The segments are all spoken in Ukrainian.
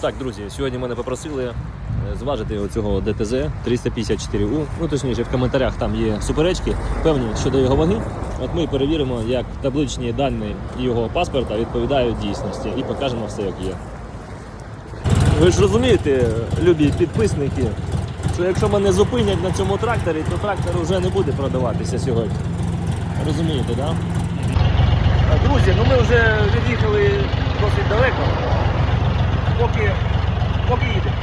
Так, друзі, сьогодні мене попросили е, зважити оцього ДТЗ 354У. Ну, точніше, в коментарях там є суперечки певні щодо його ваги. От ми перевіримо, як табличні дані його паспорта відповідають дійсності і покажемо все, як є. Ви ж розумієте, любі підписники, що якщо мене зупинять на цьому тракторі, то трактор вже не буде продаватися сьогодні. Розумієте, так? Да? Друзі, ну ми вже від'їхали поки їдемо.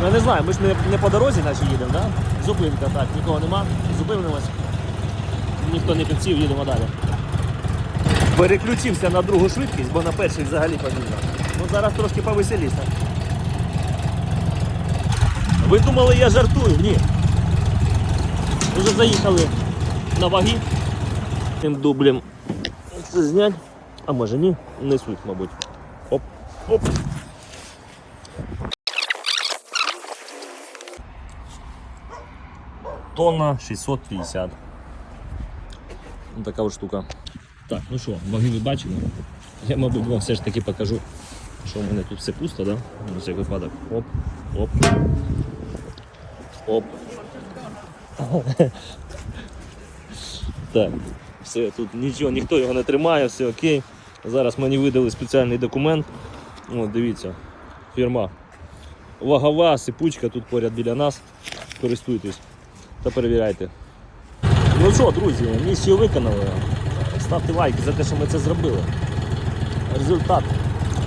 Ну, я не знаю, ми ж не, не по дорозі наче їдемо, да? Зупинка, так, нікого нема, зупинимось. Ніхто не підсів, їдемо далі. Переключився на другу швидкість, бо на першій взагалі поміняв. Ну зараз трошки повеселіше. Ви думали, я жартую? Ні. Вже заїхали на ваги. Тим дублем це знять. А може ні? Не суть, мабуть. Оп, оп. Тонна 650. Ну, така от штука. Так, ну що, ваги ви бачили? Я, мабуть, вам все ж таки покажу, що в мене тут все пусто, да? На всяк випадок. Оп, оп. Оп. Так, все, тут нічого, ніхто його не тримає, все окей. Зараз мені видали спеціальний документ. О, дивіться, фірма. Вагова сипучка тут поряд біля нас. Користуйтесь та перевіряйте. Ну що, друзі, місію виконали. Ставте лайки за те, що ми це зробили. Результат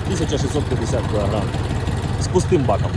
1650 кг з пустим баком.